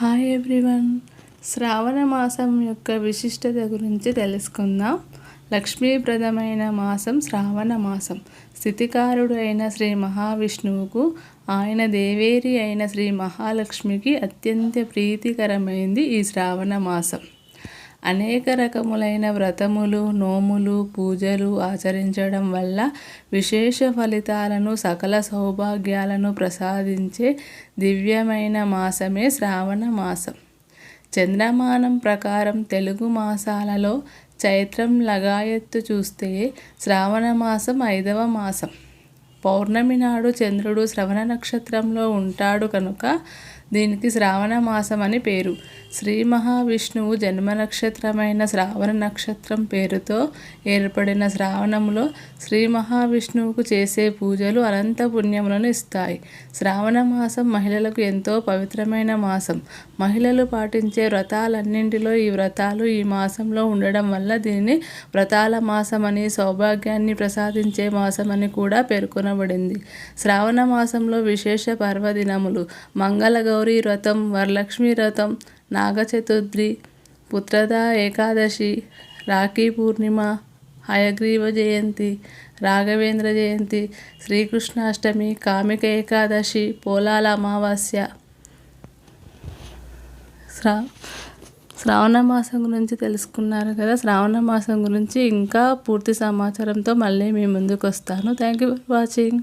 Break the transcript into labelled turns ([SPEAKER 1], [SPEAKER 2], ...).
[SPEAKER 1] Hi everyone. శ్రావణ మాసం యొక్క విశిష్టత గురించి తెలుసుకుందాం. లక్ష్మీప్రదమైన మాసం శ్రావణ మాసం. స్థితికారుడు అయిన శ్రీ మహావిష్ణువుకు ఆయన దేవేరి అయిన శ్రీ మహాలక్ష్మికి అత్యంత ప్రీతికరమైంది ఈ శ్రావణ మాసం. అనేక రకములైన వ్రతములు నోములు పూజలు ఆచరించడం వల్ల విశేష ఫలితాలను సకల సౌభాగ్యాలను ప్రసాదించే దివ్యమైన మాసమే శ్రావణ మాసం. చంద్రమానం ప్రకారం తెలుగు మాసాలలో చైత్రం లగాయత్తు చూస్తే శ్రావణ మాసం ఐదవ మాసం. పౌర్ణమి నాడు చంద్రుడు శ్రవణ నక్షత్రంలో ఉంటాడు కనుక దీనికి శ్రావణ మాసం అని పేరు. శ్రీ మహావిష్ణువు జన్మ నక్షత్రమైన శ్రావణ నక్షత్రం పేరుతో ఏర్పడిన శ్రావణంలో శ్రీ మహావిష్ణువుకు చేసే పూజలు అనంత పుణ్యములను ఇస్తాయి. శ్రావణ మాసం మహిళలకు ఎంతో పవిత్రమైన మాసం. మహిళలు పాటించే వ్రతాలన్నింటిలో ఈ వ్రతాలు ఈ మాసంలో ఉండడం వల్ల దీనిని వ్రతాల మాసం అని సౌభాగ్యాన్ని ప్రసాదించే మాసం అని కూడా పేర్కొనబడింది. శ్రావణ మాసంలో విశేష పర్వదినములు మంగళగౌ గౌరీ వ్రతం వరలక్ష్మి వ్రతం నాగచతుర్థి పుత్రదా ఏకాదశి రాఖీ పూర్ణిమ హయగ్రీవ జయంతి రాఘవేంద్ర జయంతి శ్రీకృష్ణాష్టమి కామిక ఏకాదశి పోలాల అమావాస్య. శ్రా శ్రావణ మాసం గురించి తెలుసుకున్నారు కదా? శ్రావణ మాసం గురించి ఇంకా పూర్తి సమాచారంతో మళ్ళీ మీ ముందుకు వస్తాను థ్యాంక్ యూ ఫర్ వాచింగ్